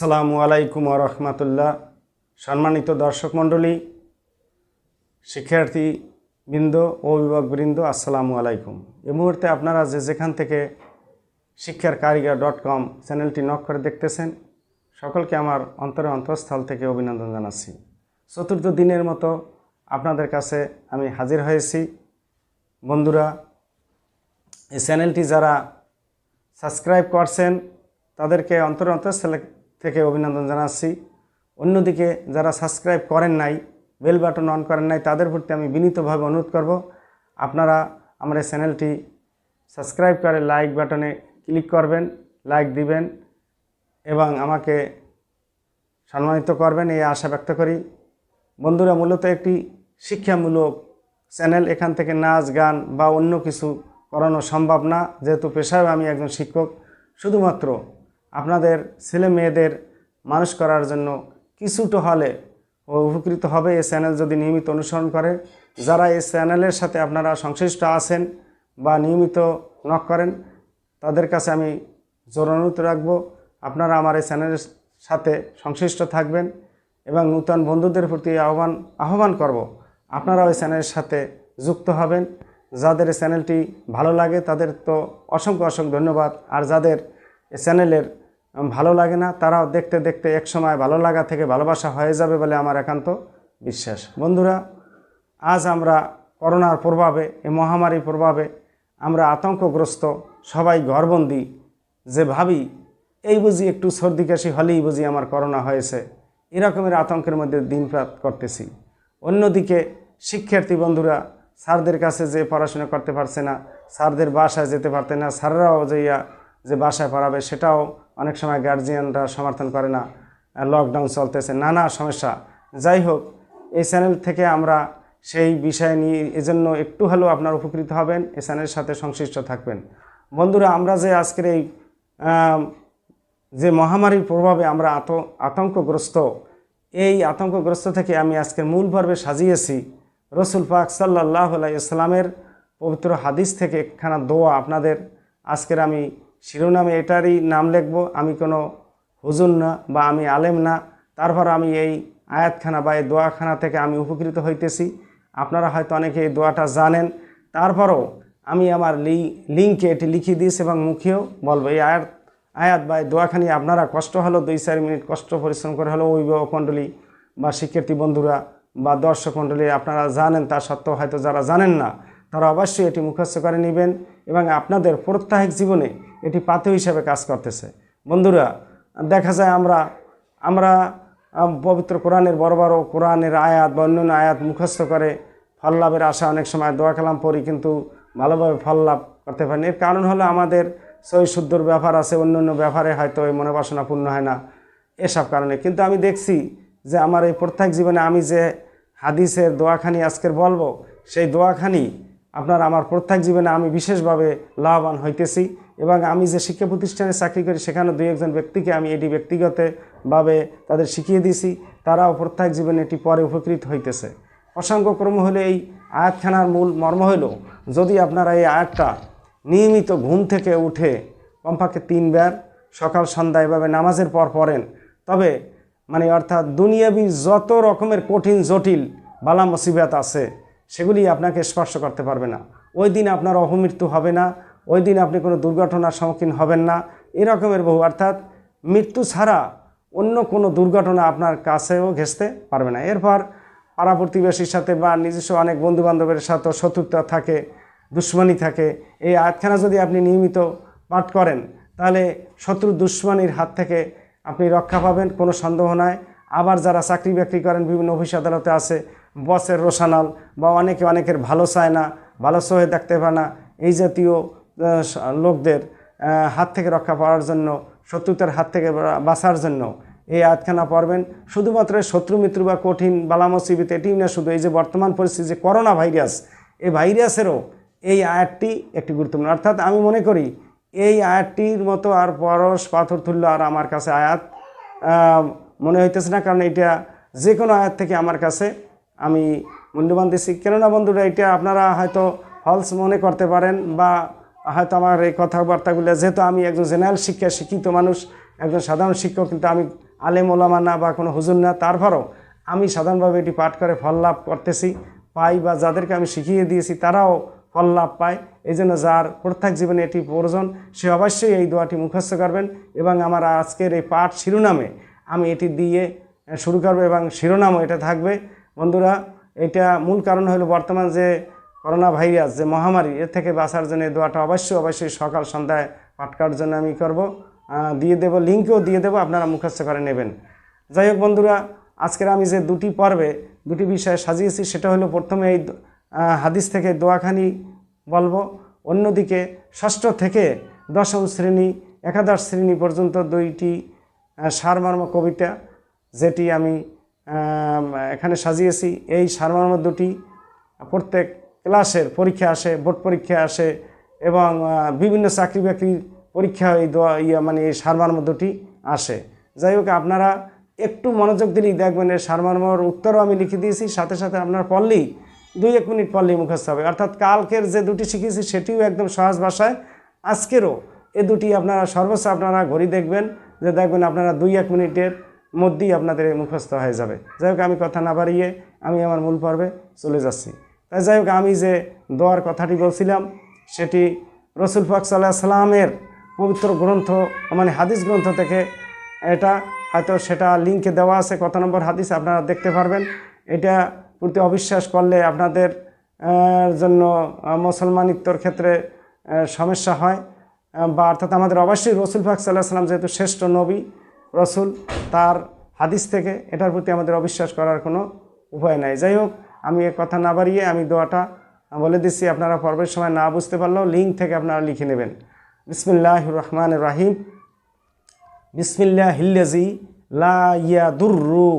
আসসালামু আলাইকুম রহমতুল্লাহ। সম্মানিত দর্শক মণ্ডলী, শিক্ষার্থী বৃন্দ ও অভিভাবকবৃন্দ আসসালামু আলাইকুম। এই মুহূর্তে আপনারা যে যেখান থেকে শিক্ষার কারিগর ডট কম চ্যানেলটি নক করে দেখতেছেন, সকলকে আমার অন্তরে অন্তঃস্থল থেকে অভিনন্দন জানাচ্ছি। চতুর্থ দিনের মতো আপনাদের কাছে আমি হাজির হয়েছি। বন্ধুরা, এই চ্যানেলটি যারা সাবস্ক্রাইব করছেন, তাদেরকে অন্তর অন্তঃস্থল থেকে অভিনন্দন জানাচ্ছি। অন্যদিকে যারা সাবস্ক্রাইব করেন নাই বেল বাটন অন করেন নাই, তাদের প্রতি আমি বিনীতভাবে অনুরোধ করব। আপনারা আমার চ্যানেলটি সাবস্ক্রাইব করে লাইক বাটনে ক্লিক করবেন লাইক দিবেন এবং আমাকে সম্মানিত করবেন, এই আশা ব্যক্ত করি। বন্ধুরা, মূলত একটি শিক্ষামূলক চ্যানেল এখান থেকে নাচ, গান বা অন্য কিছু করানো সম্ভব না। যেহেতু পেশায় আমি একজন শিক্ষক, শুধুমাত্র আপনাদের ছেলে মেয়েদের মানুষ করার জন্য কিছুটা হলে উপকৃত হবে। এই চ্যানেল যদি নিয়মিত অনুসরণ করে, যারা এই চ্যানেলের সাথে আপনারা সংশ্লিষ্ট আছেন বা নিয়মিত নক করেন, তাদের কাছে আমি জোর অনুরোধ রাখব, আপনারা আমার এই চ্যানেলের সাথে সংশ্লিষ্ট থাকবেন এবং নূতন বন্ধুদের প্রতি আহ্বান আহ্বান করব আপনারা ওই চ্যানেলের সাথে যুক্ত হবেন। যাদের চ্যানেলটি ভালো লাগে, তাদের তো অসংখ্য অসংখ্য ধন্যবাদ। আর যাদের চ্যানেলের ভালো লাগে না। তারাও দেখতে দেখতে এক সময় ভালো লাগা থেকে ভালোবাসা হয়ে যাবে বলে আমার একান্ত বিশ্বাস। বন্ধুরা, আজ আমরা করোনার প্রভাবে, এই মহামারীর প্রভাবে আমরা আতঙ্কগ্রস্ত, সবাই ঘরবন্দি। যে ভাবি, এই বুঝি একটু সর্দি কাশি হলেই বুঝি আমার করোনা হয়েছে। এরকমের আতঙ্কের মধ্যে দিনপাত করতেছি। অন্যদিকে, শিক্ষার্থী বন্ধুরা, স্যারদের কাছে যে পড়াশোনা করতে পারছে না, স্যারদের বাসায় যেতে পারতে না, স্যাররাও যাইয়া যে বাসায় পড়াবে, সেটাও অনেক সময় গার্জিয়ানরা সমর্থন করে না লকডাউন চলতেছে, নানা সমস্যা। যাই হোক এই চ্যানেল থেকে আমরা সেই বিষয় নিয়ে এজন্য একটু হলেও আপনার উপকৃত হবেন, এই চ্যানেলের সাথে সংশ্লিষ্ট থাকবেন। বন্ধুরা, আমরা যে আজকের এই যে মহামারীর প্রভাবে আমরা আত, আতঙ্কগ্রস্ত, এই আতঙ্কগ্রস্ত থেকে আমি আজকের মূল পর্বে সাজিয়েছি। রসুল পাক সাল্লাহ ইসলামের পবিত্র হাদিস থেকে একখানা দোয়া আপনাদের। আজকের আমি শিরোনামে এটারই নাম লিখব, আমি কোনো হুজুর না বা আমি আলেম না। তারপর আমি এই আয়াতখানা বা এই দোয়াখানা থেকে আমি উপকৃত হইতেছি। আপনারা হয়তো অনেকে এই দোয়াটা জানেন। তারপরও আমি আমার লি, লিঙ্কে এটি লিখে দিয়েছি এবং মুখেও বলব, এই আয়াত আয়াত বা দোয়াখানি আপনারা কষ্ট হলো, দুই চার মিনিট কষ্ট পরিশ্রম করে হলো অভিভাবক মণ্ডলী বা শিক্ষার্থী বন্ধুরা বা দর্শক মণ্ডলী আপনারা জানেন, তা সত্ত্বেও হয়তো যারা জানেন না, তারা অবশ্যই এটি মুখস্থ করে নেবেন এবং আপনাদের প্রত্যাহিক জীবনে এটি পাথে হিসাবে কাজ করতেছে। বন্ধুরা, দেখা যায় আমরা আমরা পবিত্র কোরআনের বড় বড় কোরআনের আয়াত বা অন্যান্য আয়াত মুখস্থ করে ফল লাভের আশা অনেক সময় দোয়া কালাম পড়ি, কিন্তু ভালোভাবে ফল লাভ করতে পারিনি এর কারণ হলো আমাদের সই শুদ্ধর ব্যাপার আছে, অন্য অন্য ব্যাপারে হয়তো এই মনোবাসনা পূর্ণ হয় না এসব কারণে। কিন্তু আমি দেখছি যে আমার এই প্রত্যেক জীবনে আমি যে হাদিসের দোয়াখানি আজকের বলব, সেই দোয়াখানি আপনার আমার প্রত্যেক জীবনে আমি বিশেষভাবে লাভবান হইতেছি। এবং আমি যে শিক্ষা প্রতিষ্ঠানে চাকরি করি, সেখানে দুই একজন ব্যক্তিকে আমি এটি ব্যক্তিগতভাবে তাদের শিখিয়ে দিয়েছি। তারাও প্রত্যেক জীবনে এটি পরে উপকৃত হইতেছে। অসংখ্য ক্রম হলে এই আয়াতখানার মূল মর্ম হইল, যদি আপনারা এই আয়াতটা নিয়মিত ঘুম থেকে উঠে কমপক্ষে তিনবার সকাল, সন্ধ্যা এভাবে নামাজের পর পড়েন, তবে মানে অর্থাৎ দুনিয়াবি যত রকমের কঠিন, জটিল বালা মুসিবাত আছে, সেগুলি আপনাকে স্পর্শ করতে পারবে না। ওই দিন আপনার অপমৃত্যু হবে না ওই দিন আপনি কোনো দুর্ঘটনার সম্মুখীন হবেন না। এরকমের বহু, অর্থাৎ মৃত্যু ছাড়া অন্য কোনো দুর্ঘটনা আপনার কাছেও ঘেঁচতে পারবে না। এরপর পাড়া প্রতিবেশীর সাথে বা নিজস্ব অনেক বন্ধু বান্ধবের সাথে শত্রুতা থাকে, দুশ্মনী থাকে। এই আয়াতখানা যদি আপনি নিয়মিত পাঠ করেন, তাহলে শত্রু দুশ্মনীর হাত থেকে আপনি রক্ষা পাবেন, কোনো সন্দেহ নাই। আবার যারা চাকরি বাকরি করেন, বিভিন্ন অফিস আদালতে আছে, বসের রোশানাল বা অনেকে অনেকের ভালো চায় না, ভালো সহে দেখতে পায় না। এই জাতীয় লোকদের হাত থেকে রক্ষা পাওয়ার জন্য, শত্রুতার হাত থেকে বাঁচার জন্য এই আয়াতখানা পড়বেন। শুধুমাত্র শত্রু, মিত্র বা কঠিন বালামসিবিত এটিই না, শুধু এই যে বর্তমান পরিস্থিতি, যে করোনা ভাইরাস, এই ভাইরাসেরও এই আয়াতটি একটি গুরুত্বপূর্ণ। অর্থাৎ আমি মনে করি, এই আয়াতটির মতো আর পরশ, পাথর তুল্য আর আমার কাছে আয়াত মনে হইতেছে না, কারণ এটা যে কোনো আয়াত থেকে আমার কাছে আমি মূল্যবান দিচ্ছি কেননা বন্ধুরা, এটা আপনারা হয়তো ফলস মনে করতে পারেন বা হয়তো আমার এই কথাবার্তাগুলো, যেহেতু আমি একজন জেনারেল শিক্ষা শিক্ষিত মানুষ, একজন সাধারণ শিক্ষক, কিন্তু আমি আলেম ওলামা না বা কোনো হুজুর না, তারপরও আমি সাধারণভাবে এটি পাঠ করে ফল লাভ করতেছি, পাই বা যাদেরকে আমি শিখিয়ে দিয়েছি, তারাও ফল লাভ পায়। এই জন্য যার প্রত্যেক জীবনে এটি প্রয়োজন, সে অবশ্যই এই দোয়াটি মুখস্থ করবেন এবং আমার আজকের এই পাঠ শিরোনামে আমি এটি দিয়ে শুরু করব এবং শিরোনামও এটা থাকবে। বন্ধুরা, এটা মূল কারণ হলো বর্তমান যে করোনা ভাইরাস যে মহামারী, এর থেকে বাঁচার জন্য দোয়াটা অবশ্যই অবশ্যই সকাল সন্ধ্যায় পাঠ করার জন্য আমি করব। দিয়ে দেবো, লিঙ্কও দিয়ে দেবো, আপনারা মুখস্থ করে নেবেন। যাই হোক বন্ধুরা, আজকের আমি যে দুটি পর্বে দুটি বিষয় সাজিয়েছি, সেটা হলো প্রথমে এই হাদিস থেকে দোয়াখানি বলব। অন্যদিকে ষষ্ঠ থেকে দশম শ্রেণি, একাদশ শ্রেণি পর্যন্ত দুইটি সারমর্ম কবিতা যেটি আমি এখানে সাজিয়েছি। এই সারমর্ম দুটি প্রত্যেক ক্লাসের পরীক্ষা আসে, বোর্ড পরীক্ষা আসে এবং বিভিন্ন চাকরি বাকরির পরীক্ষা এই দোয়া, ইয়া মানে এই সারমর্ম দুটি আসে। যাই হোক, আপনারা একটু মনোযোগ দিলেই দেখবেন এই সারমর্মর উত্তরও আমি লিখে দিয়েছি, সাথে সাথে আপনার পড়লেই দুই এক মিনিট পড়লেই মুখস্থ হবে। অর্থাৎ কালকের যে দুটি শিখেছি সেটিও একদম সহজ ভাষায়, আজকেরও এ দুটি আপনারা সর্বোচ্চ আপনারা ঘড়ি দেখবেন, যে দেখবেন আপনারা দুই এক মিনিটের মধ্যেই আপনাদের মুখস্থ হয়ে যাবে। যাই হোক, আমি কথা না বাড়িয়ে আমি আমার মূল পর্বে চলে যাচ্ছি। তাই যাই হোক, আমি যে দোয়ার কথাটি বলছিলাম, সেটি রসুল পাক সাল্লাহ সাল্লামের পবিত্র গ্রন্থ মানে হাদিস গ্রন্থ থেকে এটা, হয়তো সেটা লিঙ্কে দেওয়া আছে, কত নম্বর হাদিস আপনারা দেখতে পারবেন। এটা প্রতি অবিশ্বাস করলে আপনাদের জন্য মুসলমানিত্বর ক্ষেত্রে সমস্যা হয়। বা অর্থাৎ আমাদের অবশ্যই রসুল ফাক সাল্লাহ সাল্লাম যেহেতু শ্রেষ্ঠ নবী, রসুল, তার হাদিস থেকে এটার প্রতি আমাদের অবিশ্বাস করার কোনো উপায় নাই। যাই হোক আমি এ কথা না বাড়িয়ে আমি দোয়াটা বলে দিচ্ছি। আপনারা পর্বের সময় না বুঝতে পারলেও লিঙ্ক থেকে আপনারা লিখে নেবেন। বিসমিল্লাহ রহমান রাহিম বিসমিল্লাহ হিল্লাজি লা ইয়াদুররু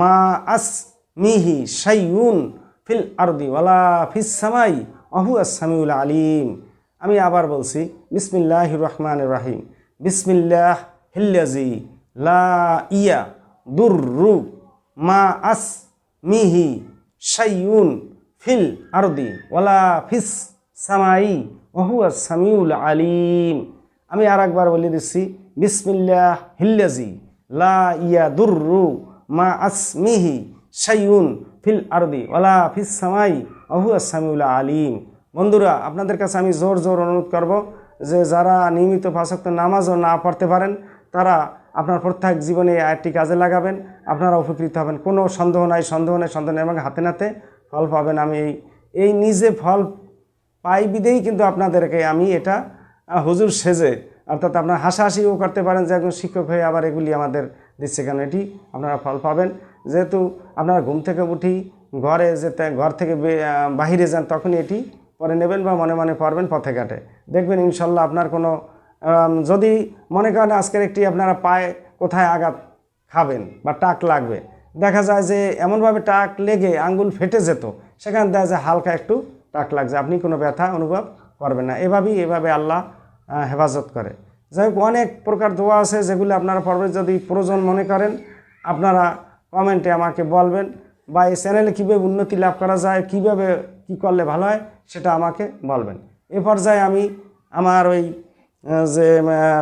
মা আস মিহি সাইউন ফিল আরদি ওয়ালা ফিস সামাই অহু আসামিউল আলিম। আমি আবার বলছি বিসমিল্লাহ রহমান রাহিম বিসমিল্লাহ হিল্লাজি লা ইয়া দুররু মা আস মিহি শাইউন ফিল আরদি, ওয়ালা ফিস সামাই ওহু সামিউল আলিম। আমি আর একবার বলে দিচ্ছি, বিসমিল্লাহ হিল্লাজি, লা ইয়া দুররু মা আসমিহি শাইউন ফিল আরদি ওলা ফিস সামাই অহু সামিউল আলিম। বন্ধুরা, আপনাদের কাছে আমি জোর জোর অনুরোধ করব যে যারা নিয়মিত ফাঁসক্ত নামাজও না পড়তে পারেন, তারা আপনার প্রত্যেক জীবনে আয়টি কাজে লাগাবেন, আপনারা উপকৃত হবেন। কোনো সন্দেহ নাই সন্দেহ নাই, সন্দেহ নেই এবং হাতে নাতে ফল পাবেন আমি এই এই নিজে ফল পাই বিদেই কিন্তু আপনাদেরকে আমি এটা হুজুর সেজে, অর্থাৎ আপনার হাসাহাসিও করতে পারেন যে একজন শিক্ষক হয়ে আবার এগুলি আমাদের দিচ্ছে কেন, এটি আপনারা ফল পাবেন। যেহেতু আপনারা ঘুম থেকে উঠি ঘরে যেতে, ঘর থেকে বাহিরে যান, তখনই এটি পরে নেবেন বা মনে মনে পড়বেন পথে ঘাটে। দেখবেন ইনশাল্লাহ আপনার কোনো যদি মনে করেন আজকের একটি আপনারা পায়ে কোথায় আঘাত খাবেন বা টাক লাগবে, দেখা যায় যে এমনভাবে টাক লেগে আঙ্গুল ফেটে যেত, সেখানে দেখা যায় হালকা একটু টাক লাগছে। আপনি কোনো ব্যথা অনুভব করবেন না। এভাবেই, এভাবে আল্লাহ হেফাজত করে। যাই হোক, অনেক প্রকার দোয়া আছে যেগুলো আপনারা পর্বে যদি প্রয়োজন মনে করেন, আপনারা কমেন্টে আমাকে বলবেন বা এই চ্যানেলে কীভাবে উন্নতি লাভ করা যায়, কীভাবে কী করলে ভালো হয়, সেটা আমাকে বলবেন। এ পর্যায়ে আমি আমার ওই যে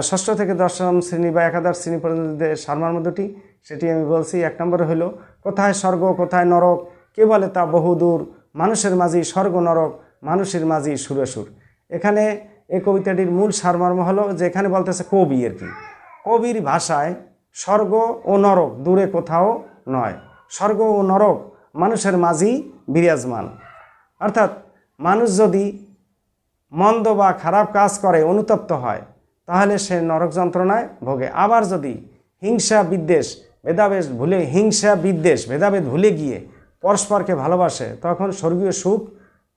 ষষ্ঠ থেকে দশম শ্রেণি বা একাদশ শ্রেণি পর্যন্ত যে সারমার মধ্যটি সেটি আমি বলছি। এক নম্বরে হলো, কোথায় স্বর্গ, কোথায় নরক? কে বলে তা বহুদূর মানুষের মাঝি স্বর্গ, নরক, মানুষের মাঝি সুরেসুর। এখানে এই কবিতাটির মূল সারমর্ম হলো, যে এখানে বলতেছে কবি আর কি? কবির ভাষায় স্বর্গ ও নরক দূরে কোথাও নয়। স্বর্গ ও নরক মানুষের মাঝি বিরাজমান। অর্থাৎ মানুষ যদি মন্দ বা খারাপ কাজ করে, অনুতপ্ত হয়, তাহলে সে নরক যন্ত্রণায় ভোগে। আবার যদি হিংসা বিদ্বেষ, ভেদাভেদ ভুলে, হিংসা বিদ্বেষ, ভেদাভেদ ভুলে গিয়ে পরস্পরকে ভালোবাসে, তখন স্বর্গীয় সুখ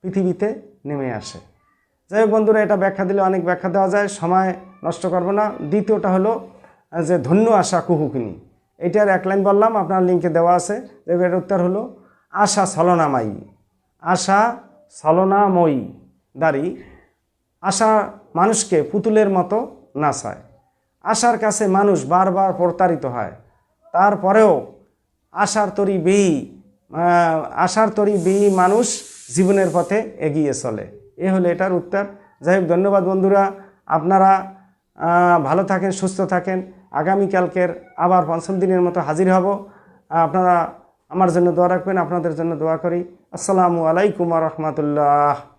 পৃথিবীতে নেমে আসে। যাই হোক বন্ধুরা, এটা ব্যাখ্যা দিলে অনেক ব্যাখ্যা দেওয়া যায়, সময় নষ্ট করব না। দ্বিতীয়টা হলো যে ধন্য আশা কুহুকিনী এটার এক লাইন বললাম, আপনার লিঙ্কে দেওয়া আছে। এর উত্তর হলো, আশা ছলনামায়ী। আশা ছলনাময়ী। দাঁড়ি আশা মানুষকে পুতুলের মতো নাচায়। আশার কাছে মানুষ বারবার প্রতারিত হয়। তারপরেও আশার তরি বেই আশার তরি বেই মানুষ জীবনের পথে এগিয়ে চলে। এ হলো এটার উত্তর। যাই হোক, ধন্যবাদ বন্ধুরা। আপনারা ভালো থাকেন, সুস্থ থাকেন। আগামীকালকের আবার পঞ্চম দিনের মতো হাজির হব। আপনারা আমার জন্য দোয়া রাখবেন, আপনাদের জন্য দোয়া করি। আসসালামু আলাইকুম রহমতুল্লাহ।